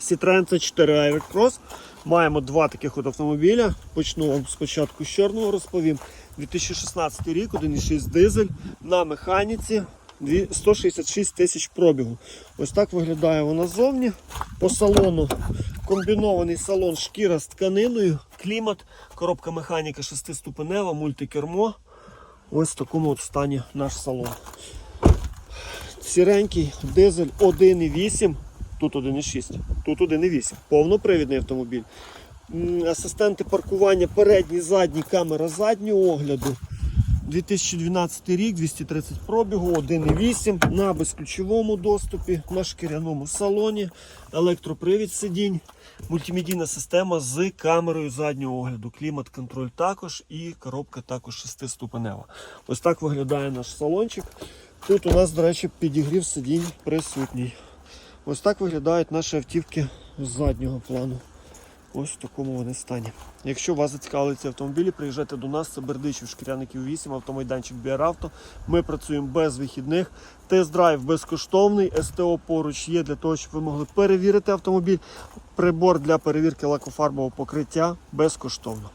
Citroen C4 Aircross. Маємо два таких от автомобіля. Почну вам спочатку з чорного розповім. 2016 рік, 1,6 дизель на механіці. 166 тисяч пробігу. Ось так виглядає вона ззовні. По салону комбінований салон шкіра з тканиною, клімат, коробка механіка 6-ступенева, мультикермо. Ось в такому от стані наш салон. Сіренький дизель 1,8, тут 1,6, тут 1,8. Повнопривідний автомобіль. Асистенти паркування передній, задній, камера заднього огляду. 2012 рік, 230 пробігу, 1,8 на безключовому доступі, на шкіряному салоні, електропривід сидінь, мультимедійна система з камерою заднього огляду, клімат-контроль також і коробка також 6-ступенева. Ось так виглядає наш салончик. Тут у нас, до речі, підігрів сидінь присутній. Ось так виглядають наші автівки з заднього плану. Ось в такому вони стані. Якщо вас зацікавили ці автомобілі, приїжджайте до нас, це Бердичів, Шкіряників 8, автомайданчик Біаравто. Ми працюємо без вихідних. Тест-драйв безкоштовний, СТО поруч є для того, щоб ви могли перевірити автомобіль. Прибор для перевірки лакофарбового покриття безкоштовно.